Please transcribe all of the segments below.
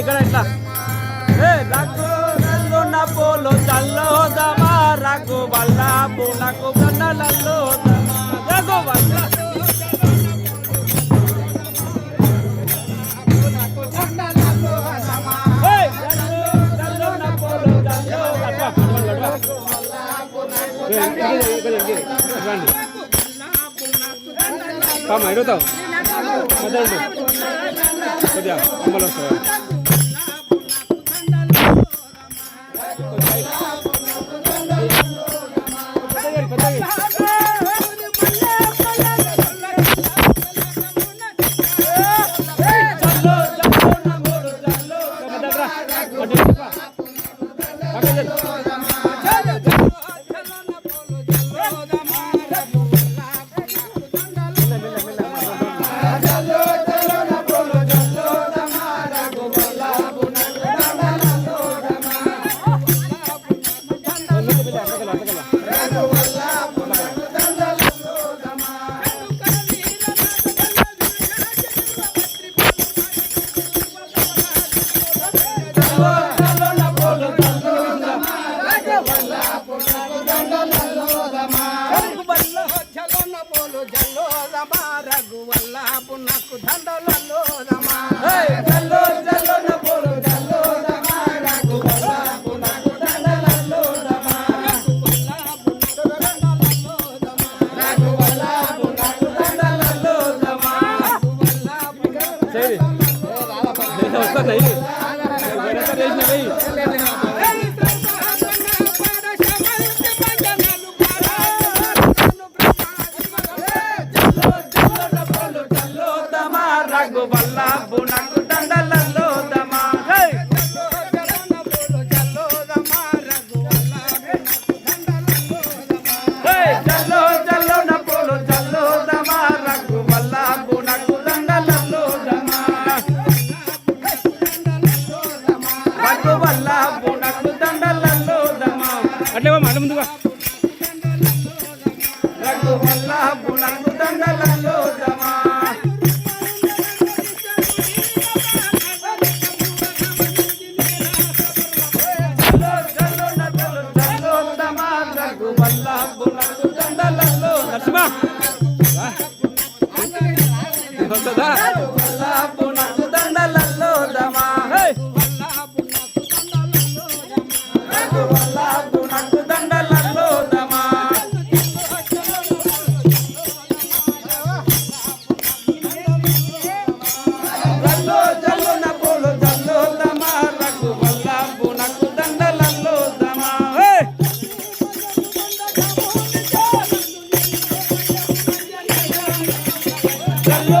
ఇక్కడ ఇక్కడ పూనకు గండలల్లో దమా రఘు వల్ల ఏయ్, చల్లు, చల్లు నా పోలు చల్లో అట్లా, అట్లా, అట్లా. ఏయ్, ఇక్కడ, ఇక్కడ, ఇక్కడ, ఇక్కడ, రండి. కామా ఎడుగుతావు అదే కొద్దిగా అమ్మలు వస్తాయి రఘు వల్ల బునకు దండలలో దమా. హే! హే! చల్లో చల్లో నా పోలు చల్లో దమా. రఘు వల్ల బునకు దండలలో దమా. రఘు వల్ల బునకు దండలలో దమా. అట్లే మాట ముందుగా. జల్లో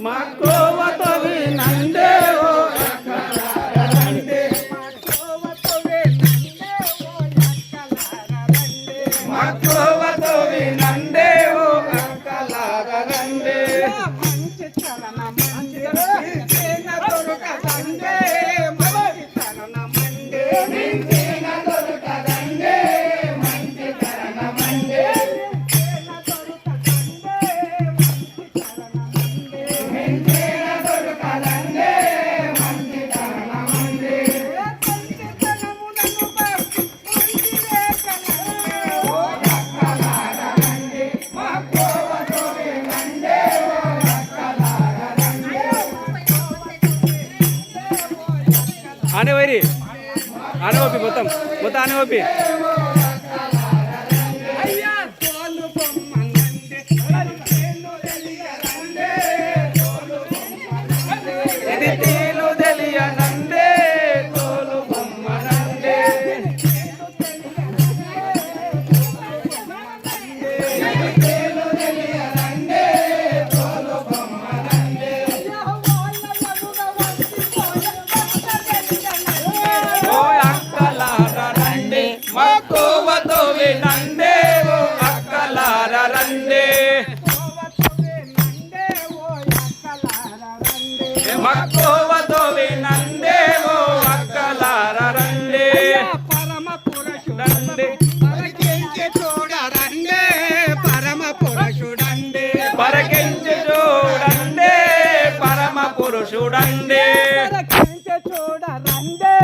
రండి మొత్తం మొత్తం ఆనే ఓపి మక్కువతో వినందే ఓ అక్కలార రండి. పరమ పరికించి చూడరండే పరమ పురుషుడండే. పరకించి చూడండి పరమ పురుషుడండి. పరికించి చూడరండే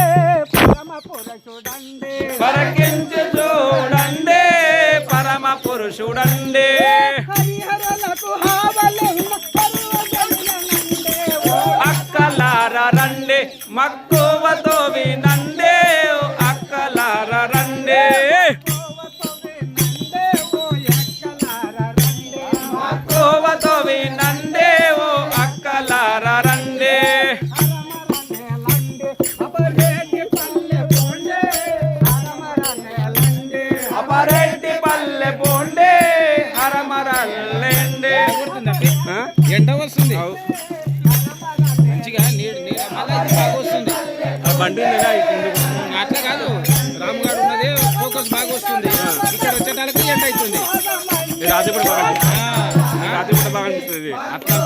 పరమ పురుషుడండే. పరకించి ఆ? ఎండ వస్తుంది అవు. మంచిగా నీడు నీడు బాగా వస్తుంది బండి అట్లా కాదు రాముగాడు ఉన్నది ఫోకస్ బాగా వస్తుంది ఇక్కడ వచ్చేటానికి ఎండ అవుతుంది రాత్రిపూట బాగా బాగా అనిపిస్తుంది. అట్లా